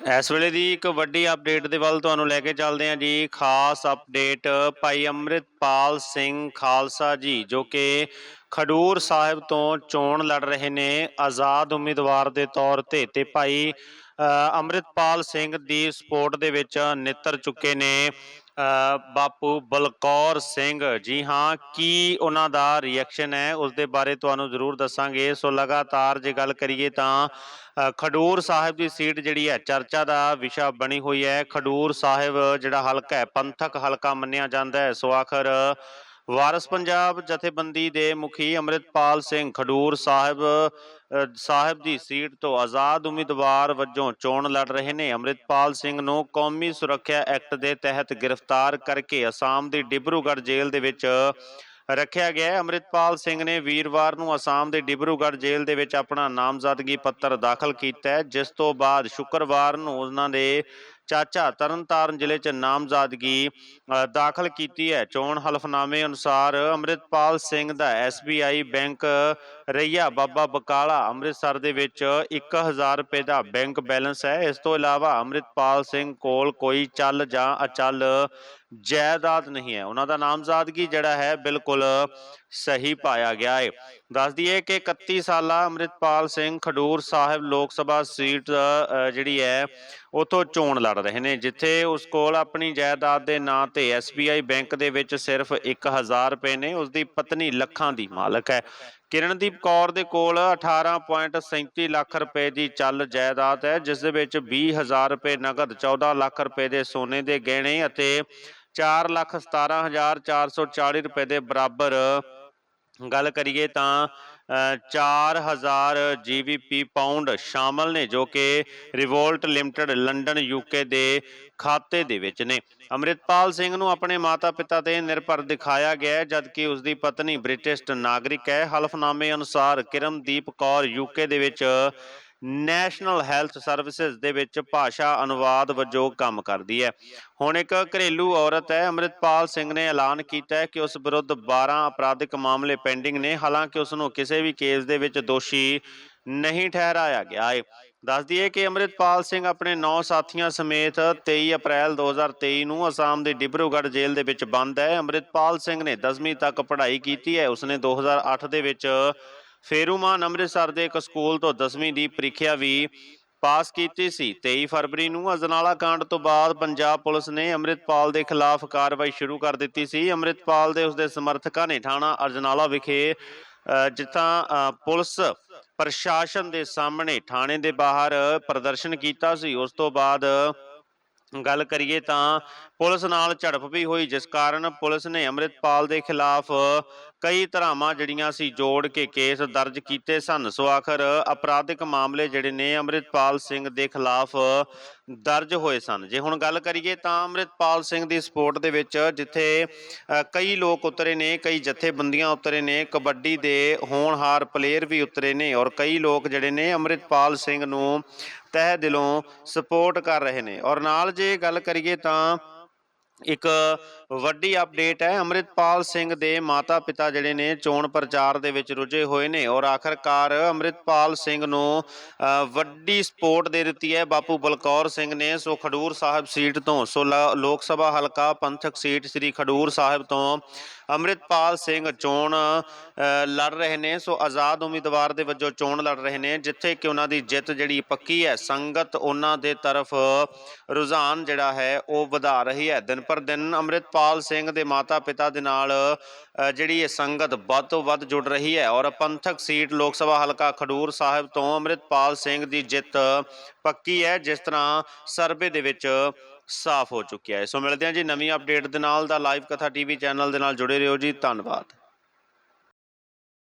ਇਸ ਵੇਲੇ ਦੀ ਇੱਕ ਵੱਡੀ ਅਪਡੇਟ ਦੇ ਵੱਲ ਤੁਹਾਨੂੰ ਲੈ ਕੇ ਚੱਲਦੇ ਹਾਂ ਜੀ। ਖਾਸ ਅਪਡੇਟ ਭਾਈ ਅੰਮ੍ਰਿਤਪਾਲ ਸਿੰਘ ਖਾਲਸਾ ਜੀ ਜੋ ਕਿ ਖਡੂਰ ਸਾਹਿਬ ਤੋਂ ਚੋਣ ਲੜ ਰਹੇ ਨੇ ਆਜ਼ਾਦ ਉਮੀਦਵਾਰ ਦੇ ਤੌਰ ਤੇ ਤੇ ਭਾਈ ਅ, ਅੰਮ੍ਰਿਤਪਾਲ ਸਿੰਘ ਦੀ ਸਪੋਰਟ ਦੇ ਵਿੱਚ ਨਿੱਤਰ ਚੁੱਕੇ ਨੇ। ਬਾਪੂ ਬਲਕੌਰ ਸਿੰਘ। ਜੀ ਹਾਂ, ਕੀ ਉਹਨਾਂ ਦਾ ਰਿਐਕਸ਼ਨ ਹੈ? ਉਸ ਦੇ ਬਾਰੇ ਤੁਹਾਨੂੰ ਜ਼ਰੂਰ ਦੱਸਾਂਗੇ। ਸੋ ਲਗਾਤਾਰ ਜੇ ਗੱਲ ਕਰੀਏ ਤਾਂ ਖਡੂਰ ਸਾਹਿਬ ਦੀ ਸੀਟ ਜਿਹੜੀ ਹੈ, ਚਰਚਾ ਦਾ ਵਿਸ਼ਾ ਬਣੀ ਹੋਈ ਹੈ। ਖਡੂਰ ਸਾਹਿਬ ਜਿਹੜਾ ਹਲਕਾ ਹੈ, ਪੰਥਕ ਹਲਕਾ ਮੰਨਿਆ ਜਾਂਦਾ ਹੈ। ਸੋ ਆਖਰ ਵਾਰਸ ਪੰਜਾਬ ਜਥੇਬੰਦੀ ਦੇ ਮੁਖੀ ਅੰਮ੍ਰਿਤਪਾਲ ਸਿੰਘ ਖਡੂਰ ਸਾਹਿਬ ਸਾਹਿਬ ਦੀ ਸੀਟ ਤੋਂ ਆਜ਼ਾਦ ਉਮੀਦਵਾਰ ਵਜੋਂ ਚੋਣ ਲੜ ਰਹੇ ਨੇ। ਅੰਮ੍ਰਿਤਪਾਲ ਸਿੰਘ ਨੂੰ ਕੌਮੀ ਸੁਰੱਖਿਆ ਐਕਟ ਦੇ ਤਹਿਤ ਗ੍ਰਿਫਤਾਰ ਕਰਕੇ ਅਸਾਮ ਦੀ ਡਿਬਰੂਗੜ੍ਹ ਜੇਲ੍ਹ ਦੇ ਵਿੱਚ ਰੱਖਿਆ ਗਿਆ ਹੈ। ਅੰਮ੍ਰਿਤਪਾਲ ਸਿੰਘ ਨੇ ਵੀਰਵਾਰ ਨੂੰ ਅਸਾਮ ਦੇ ਡਿਬਰੂਗੜ੍ਹ ਜੇਲ੍ਹ ਦੇ ਵਿੱਚ ਆਪਣਾ ਨਾਮਜ਼ਦਗੀ ਪੱਤਰ ਦਾਖਲ ਕੀਤਾ ਜਿਸ ਤੋਂ ਬਾਅਦ ਸ਼ੁੱਕਰਵਾਰ ਨੂੰ ਉਹਨਾਂ ਦੇ ਚਾਚਾ ਤਰਨਤਾਰਨ ਜ਼ਿਲ੍ਹੇ 'ਚ ਨਾਮਜ਼ਦਗੀ ਦਾਖਲ ਕੀਤੀ ਹੈ। ਚੋਣ ਹਲਫਨਾਮੇ ਅਨੁਸਾਰ ਅੰਮ੍ਰਿਤਪਾਲ ਸਿੰਘ ਦਾ SBI ਬੈਂਕ ਰਈਆ ਬਾਬਾ ਬਕਾਲਾ ਅੰਮ੍ਰਿਤਸਰ ਦੇ ਵਿੱਚ 1000 ਰੁਪਏ ਦਾ ਬੈਂਕ ਬੈਲੈਂਸ ਹੈ। ਇਸ ਤੋਂ ਇਲਾਵਾ ਅੰਮ੍ਰਿਤਪਾਲ ਸਿੰਘ ਕੋਲ ਕੋਈ ਚੱਲ ਜਾਂ ਅਚਲ ਜਾਇਦਾਦ ਨਹੀਂ ਹੈ। ਉਹਨਾਂ ਦਾ ਨਾਮਜ਼ਦਗੀ ਜਿਹੜਾ ਹੈ ਬਿਲਕੁਲ ਸਹੀ ਪਾਇਆ ਗਿਆ ਹੈ ਦੱਸ ਦਈਏ ਕਿ 31 ਸਾਲਾ ਅੰਮ੍ਰਿਤਪਾਲ ਸਿੰਘ ਖਡੂਰ ਸਾਹਿਬ ਲੋਕ ਸਭਾ ਸੀਟ ਜਿਹੜੀ ਹੈ ਉਥੋਂ ਚੋਣ ਲੜ ਰਹੇ ਨੇ, ਜਿੱਥੇ ਉਸ ਕੋਲ ਆਪਣੀ ਜਾਇਦਾਦ ਦੇ ਨਾਂ ਤੇ SBI ਬੈਂਕ ਦੇ ਵਿੱਚ ਸਿਰਫ 1000 ਰੁਪਏ ਨੇ ਉਸ ਦੀ ਪਤਨੀ ਲੱਖਾਂ ਦੀ ਮਾਲਕ ਹੈ। ਕਿਰਨਦੀਪ ਕੌਰ ਦੇ ਕੋਲ 18.37 ਲੱਖ ਰੁਪਏ ਦੀ ਚੱਲ ਜਾਇਦਾਦ ਹੈ, ਜਿਸ ਦੇ ਵਿੱਚ 20000 ਰੁਪਏ ਨਗਦ 14 ਲੱਖ ਰੁਪਏ ਦੇ ਸੋਨੇ ਦੇ ਗਹਿਣੇ ਅਤੇ 4 ਲੱਖ 17440 ਰੁਪਏ ਦੇ ਬਰਾਬਰ ਗੱਲ ਕਰੀਏ ਤਾਂ 4000 ਜੀਬੀਪੀ ਪਾਉਂਡ ਸ਼ਾਮਲ ਨੇ ਜੋ ਕਿ ਰਿਵੋਲਟ ਲਿਮਟਿਡ ਲੰਡਨ ਯੂਕੇ ਦੇ ਖਾਤੇ ਦੇ ਵਿੱਚ ਨੇ। ਅੰਮ੍ਰਿਤਪਾਲ ਸਿੰਘ ਨੂੰ ਆਪਣੇ ਮਾਤਾ-ਪਿਤਾ ਤੇ ਨਿਰਭਰ ਦਿਖਾਇਆ ਗਿਆ ਹੈ ਜਦਕਿ ਉਸ ਦੀ ਪਤਨੀ ਬ੍ਰਿਟਿਸ਼ ਨਾਗਰਿਕ ਹੈ। ਹਲਫਨਾਮੇ ਅਨੁਸਾਰ ਕਿਰਨਦੀਪ ਕੌਰ ਯੂਕੇ ਦੇ ਵਿੱਚ ਨੈਸ਼ਨਲ ਹੈਲਥ ਸਰਵਿਸਿਜ਼ ਦੇ ਵਿੱਚ ਭਾਸ਼ਾ ਅਨੁਵਾਦ ਵਜੋਂ ਕੰਮ ਕਰਦੀ ਹੈ। ਹੁਣ ਇੱਕ ਘਰੇਲੂ ਔਰਤ ਹੈ, ਅੰਮ੍ਰਿਤਪਾਲ ਸਿੰਘ ਨੇ ਐਲਾਨ ਕੀਤਾ ਹੈ ਕਿ ਉਸ ਵਿਰੁੱਧ 12 ਅਪਰਾਧਿਕ ਮਾਮਲੇ ਪੈਂਡਿੰਗ ਨੇ। ਹਾਲਾਂਕਿ ਉਸ ਨੂੰ ਕਿਸੇ ਵੀ ਕੇਸ ਦੇ ਵਿੱਚ ਦੋਸ਼ੀ ਨਹੀਂ ਠਹਿਰਾਇਆ ਗਿਆ ਹੈ। ਦੱਸ ਦਈਏ ਕਿ ਅੰਮ੍ਰਿਤਪਾਲ ਸਿੰਘ ਆਪਣੇ 9 ਸਾਥੀਆਂ ਸਮੇਤ 23 ਅਪ੍ਰੈਲ 2023 ਨੂੰ ਅਸਾਮ ਦੇ ਡਿਬਰੂਗੜ੍ਹ ਜੇਲ੍ਹ ਦੇ ਵਿੱਚ ਬੰਦ ਹੈ। ਅੰਮ੍ਰਿਤਪਾਲ ਸਿੰਘ ਨੇ 10ਵੀਂ ਤੱਕ ਪੜ੍ਹਾਈ ਕੀਤੀ ਹੈ। ਉਸਨੇ 2008 ਦੇ ਵਿੱਚ ਫੇਰੂਮਾਨ ਅੰਮ੍ਰਿਤਸਰ ਦੇ ਇੱਕ ਸਕੂਲ ਤੋਂ 10ਵੀਂ ਦੀ ਪ੍ਰੀਖਿਆ ਵੀ ਪਾਸ ਕੀਤੀ ਸੀ। 23 ਫਰਵਰੀ ਨੂੰ ਅਜਨਾਲਾ ਕਾਂਡ ਤੋਂ ਬਾਅਦ ਪੰਜਾਬ ਪੁਲਿਸ ਨੇ ਅੰਮ੍ਰਿਤਪਾਲ ਦੇ ਖਿਲਾਫ ਕਾਰਵਾਈ ਸ਼ੁਰੂ ਕਰ ਦਿੱਤੀ ਸੀ। ਅੰਮ੍ਰਿਤਪਾਲ ਦੇ ਉਸਦੇ ਸਮਰਥਕਾਂ ਨੇ ਥਾਣਾ ਅਜਨਾਲਾ ਵਿਖੇ ਅ, ਜਿੱਥਾਂ ਪੁਲਿਸ ਪ੍ਰਸ਼ਾਸਨ ਦੇ ਸਾਹਮਣੇ ਥਾਣੇ ਦੇ ਬਾਹਰ ਪ੍ਰਦਰਸ਼ਨ ਕੀਤਾ ਸੀ। ਉਸ ਤੋਂ ਬਾਅਦ ਗੱਲ ਕਰੀਏ ਤਾਂ ਪੁਲਿਸ ਨਾਲ ਝੜਪ ਵੀ ਹੋਈ, ਜਿਸ ਕਾਰਨ ਪੁਲਿਸ ਨੇ ਅੰਮ੍ਰਿਤਪਾਲ ਦੇ ਖਿਲਾਫ ਕਈ ਧਾਰਾਵਾਂ ਜਿਹੜੀਆਂ ਸੀ ਜੋੜ ਕੇ ਕੇਸ ਦਰਜ ਕੀਤੇ ਸਨ। ਸੋ ਆਖਰ ਅਪਰਾਧਿਕ ਮਾਮਲੇ ਜਿਹੜੇ ਨੇ ਅੰਮ੍ਰਿਤਪਾਲ ਸਿੰਘ ਦੇ ਖਿਲਾਫ ਦਰਜ ਹੋਏ ਸਨ। ਜੇ ਹੁਣ ਗੱਲ ਕਰੀਏ ਤਾਂ ਅੰਮ੍ਰਿਤਪਾਲ ਸਿੰਘ ਦੀ ਸਪੋਰਟ ਦੇ ਵਿੱਚ ਜਿੱਥੇ ਕਈ ਲੋਕ ਉਤਰੇ ਨੇ, ਕਈ ਜਥੇਬੰਦੀਆਂ ਉਤਰੇ ਨੇ, ਕਬੱਡੀ ਦੇ ਹੋਣਹਾਰ ਪਲੇਅਰ ਵੀ ਉਤਰੇ ਨੇ ਔਰ ਕਈ ਲੋਕ ਜਿਹੜੇ ਨੇ ਅੰਮ੍ਰਿਤਪਾਲ ਸਿੰਘ ਨੂੰ ਤਹਿ ਦਿਲੋਂ ਸਪੋਰਟ ਕਰ ਰਹੇ ਨੇ। ਔਰ ਨਾਲ ਜੇ ਗੱਲ ਕਰੀਏ ਤਾਂ ਇੱਕ ਵੱਡੀ ਅਪਡੇਟ ਹੈ। ਅੰਮ੍ਰਿਤਪਾਲ ਸਿੰਘ ਦੇ ਮਾਤਾ-ਪਿਤਾ ਜਿਹੜੇ ਨੇ, ਚੋਣ ਪ੍ਰਚਾਰ ਦੇ ਵਿੱਚ ਰੁੱਝੇ ਹੋਏ ਨੇ ਔਰ ਆਖਰਕਾਰ ਅੰਮ੍ਰਿਤਪਾਲ ਸਿੰਘ ਨੂੰ ਵੱਡੀ ਸਪੋਰਟ ਦੇ ਦਿੱਤੀ ਹੈ ਬਾਪੂ ਬਲਕੌਰ ਸਿੰਘ ਨੇ। ਸੋ ਖਡੂਰ ਸਾਹਿਬ ਸੀਟ ਤੋਂ, ਸੋ ਲ- ਲੋਕ ਸਭਾ ਹਲਕਾ ਪੰਥਕ ਸੀਟ ਸ੍ਰੀ ਖਡੂਰ ਸਾਹਿਬ ਤੋਂ ਅੰਮ੍ਰਿਤਪਾਲ ਸਿੰਘ ਚੋਣ ਲੜ ਰਹੇ ਨੇ। ਸੋ ਆਜ਼ਾਦ ਉਮੀਦਵਾਰ ਦੇ ਵਜੋਂ ਚੋਣ ਲੜ ਰਹੇ ਨੇ, ਜਿੱਥੇ ਕਿ ਉਹਨਾਂ ਦੀ ਜਿੱਤ ਜਿਹੜੀ ਪੱਕੀ ਹੈ, ਸੰਗਤ ਉਹਨਾਂ ਦੇ ਤਰਫ ਰੁਝਾਨ ਜਿਹੜਾ ਹੈ, ਉਹ ਵਧਾ ਰਹੀ ਹੈ। ਦਿਨ ਪਰ ਦਿਨ ਅੰਮ੍ਰਿਤਪਾਲ ਸਿੰਘ ਦੇ ਮਾਤਾ-ਪਿਤਾ ਦੇ ਨਾਲ ਜਿਹੜੀ ਇਹ ਸੰਗਤ ਵੱਧ ਤੋਂ ਵੱਧ ਜੁੜ ਰਹੀ ਹੈ ਔਰ ਪੰਥਕ ਸੀਟ ਲੋਕ ਸਭਾ ਹਲਕਾ ਖਡੂਰ ਸਾਹਿਬ ਤੋਂ ਅੰਮ੍ਰਿਤਪਾਲ ਸਿੰਘ ਦੀ ਜਿੱਤ ਪੱਕੀ ਹੈ, ਜਿਸ ਤਰ੍ਹਾਂ ਸਰਵੇ ਦੇ ਵਿੱਚ ਸਾਫ਼ ਹੋ ਚੁੱਕਿਆ ਹੈ। ਸੋ ਮਿਲਦੇ ਹਾਂ ਜੀ ਨਵੀਂ ਅਪਡੇਟ ਦੇ ਨਾਲ, ਦਾ ਲਾਈਵ ਕਥਾ ਟੀਵੀ ਚੈਨਲ ਦੇ ਨਾਲ ਜੁੜੇ ਰਹੋ ਜੀ। ਧੰਨਵਾਦ।